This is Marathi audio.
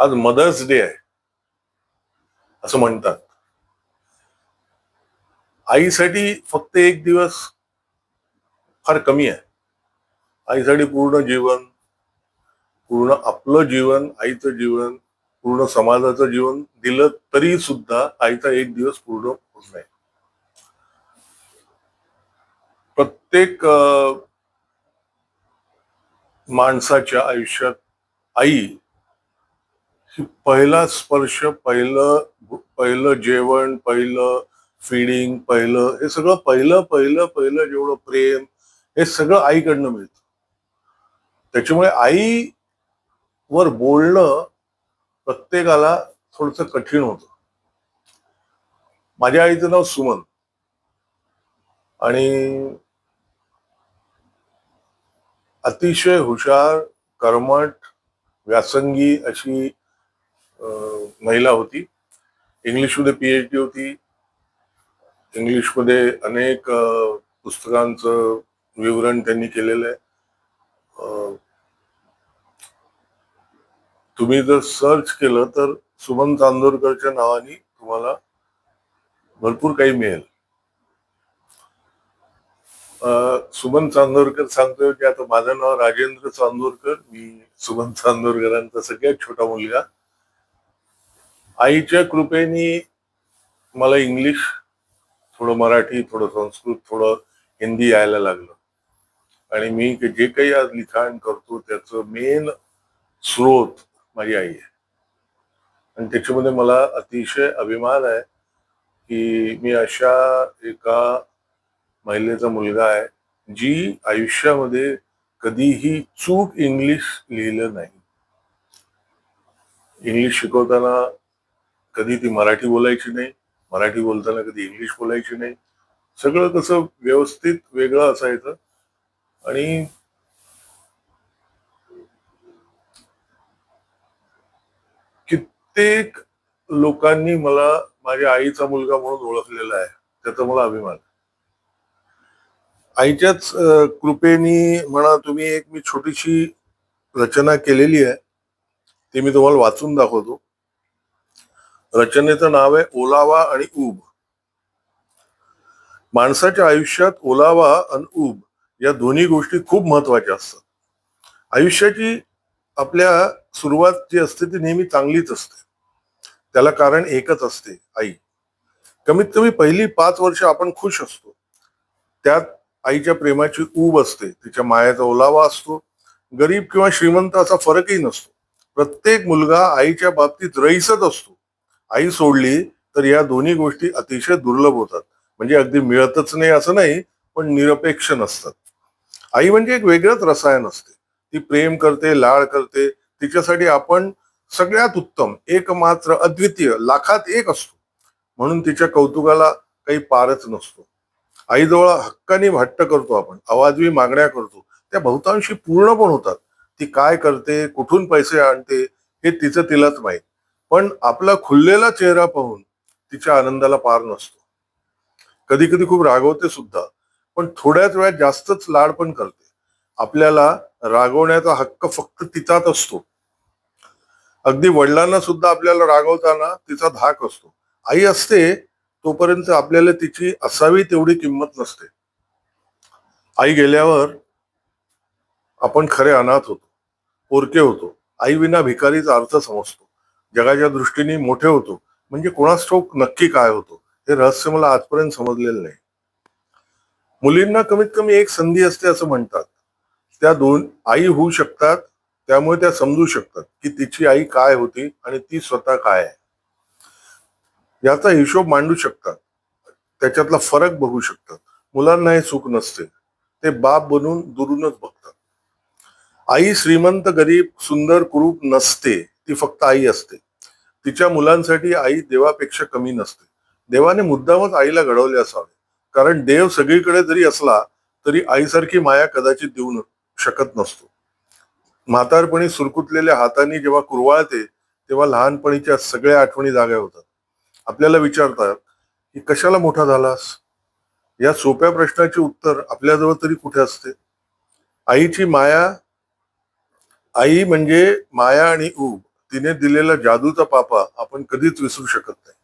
आज मदर्स डे आहे. असं म्हणतात. आईसाठी फक्त एक दिवस फार कमी आहे. आईसाठी पूर्ण जीवन पूर्ण आपलं जीवन आईचं जीवन पूर्ण समाजाचं जीवन दिलं तरी सुद्धा आईचा एक दिवस पूर्ण होत नाही. प्रत्येक माणसाच्या आयुष्यात आई पहिला स्पर्श पहिलं पहिलं जेवण पहिलं फिडिंग पहिलं हे सगळं पहिलं पहिलं पहिलं जेवढं प्रेम हे सगळं आईकडनं मिळतं. त्याच्यामुळे आई वर बोलणं प्रत्येकाला थोडस कठीण होत. माझ्या आईचं नाव सुमन. आणि अतिशय हुशार कर्मठ व्यासंगी अशी महिला होती. इंग्लिशमध्ये पीएच डी होती. इंग्लिशमध्ये अनेक पुस्तकांचं विवरण त्यांनी केलेलं आहे. तुम्ही जर सर्च केलं तर सुमन चांदोरकरच्या नावाने तुम्हाला भरपूर काही मिळेल. सुमन चांदोरकर सांगतोय की आता माझं नाव राजेंद्र चांदोरकर. मी सुमन चांदोरकरांचा सगळ्यात छोटा मुलगा. आईच्या कृपेने मला इंग्लिश थोडं मराठी थोडं संस्कृत थोडं हिंदी यायला लागलं. आणि मी जे काही आज लिखाण करतो त्याचं मेन स्रोत माझी आई आहे. आणि त्याच्यामध्ये मला अतिशय अभिमान आहे की मी अशा एका महिलेचा मुलगा आहे जी आयुष्यामध्ये कधीही चूक इंग्लिश लिहिलं नाही. इंग्लिश शिकवताना कधी ती मराठी बोलायची नाही मराठी बोलताना कधी इंग्लिश बोलायची नाही. सगळं कसं व्यवस्थित वेगळं असायचं. आणि कित्येक लोकांनी मला माझ्या आईचा मुलगा म्हणून ओळखलेला आहे. त्याचा मला अभिमान आईच्याच कृपेनी म्हणा तुम्ही एक मी छोटीशी रचना केलेली आहे. ती मी तुम्हाला वाचून दाखवतो. रचनेचं नाव आहे ओलावा आणि ऊब. माणसाच्या आयुष्यात ओलावा आणि ऊब या दोन्ही गोष्टी खूप महत्त्वाच्या असतात. आयुष्याची आपल्या सुरुवात जी असते ती नेहमी चांगलीच असते. त्याला कारण एकच असते आई. कमीत कमी पहिली पाच वर्ष आपण खुश असतो. त्यात आईच्या प्रेमाची ऊब असते तिच्या मायाचा ओलावा असतो. गरीब किंवा श्रीमंत असा फरकही नसतो. प्रत्येक मुलगा आईच्या बाबतीत रईसच असतो. आई सोडली तर या दोन्ही गोष्टी अतिशय दुर्लभ होतात. म्हणजे अगदी मिळतच नाही असं नाही पण निरपेक्ष नसतात. आई म्हणजे एक वेगळंच रसायन असते. ती प्रेम करते लाळ करते. तिच्यासाठी आपण सगळ्यात उत्तम एकमात्र अद्वितीय लाखात एक असतो. म्हणून तिच्या कौतुकाला काही पारच नसतो. आईजवळ हक्काने हट्ट करतो आपण आवाजवी मागण्या करतो. त्या बहुतांशी पूर्ण पण होतात. ती काय करते कुठून पैसे आणते हे तिचं तिलाच माहीत. पण आपला खुललेला चेहरा पाहून तिच्या आनंदाला पार नसतो. कधी कधी खूप रागवते सुद्धा पण थोड्याच वेळात जास्तच लाड पण करते. आपल्याला रागवण्याचा हक्क फक्त तिचाच असतो. अगदी वडिलांना सुद्धा आपल्याला रागवताना तिचा धाक असतो. आई असते तोपर्यंत आपल्याला तिची असावी तेवढी किंमत नसते. आई गेल्यावर आपण खरे अनाथ होतो पोरके होतो. आई विना भिकारीचा अर्थ समजतो. जगाच्या दृष्टीने मोठे होतो. म्हणजे कोणास ठाऊक नक्की काय होतो? हे रहस्य मला आजपर्यंत समजलेलं नाही. मुलींना कमीत कमी एक संधी असते असं म्हणतात. त्या दोन आई होऊ शकतात त्यामुळे त्या समजू शकतात की तिची आई काय होती आणि ती स्वतः काय आहे. याचा हिशोब मांडू शकतात. त्याच्यातला फरक बघू शकतात. मुलांना हे सुख नसते. ते बाप बनून दुरूनच बघतात. आई श्रीमंत गरीब सुंदर कुरूप नसते. ती फक्त आई असते. तिच्या मुलांसाठी आई देवापेक्षा कमी नसते. देवाने मुद्दामच आईला घडवले असावे. कारण देव सगळीकडे जरी असला तरी आईसारखी माया कदाचित देऊ न- शकत नसतो. म्हातारपणी सुरकुतलेल्या हातांनी जेव्हा कुरवाळते तेव्हा लहानपणीच्या सगळ्या आठवणी जाग्या होतात. आपल्याला विचारतात की कशाला मोठा झालास? या सोप्या प्रश्नाचे उत्तर आपल्याजवळ तरी कुठे असते? आईची माया आई म्हणजे माया आणि ऊब. तिने दिलेला जादूचा पापा आपण कधीच विसरू शकत नाही.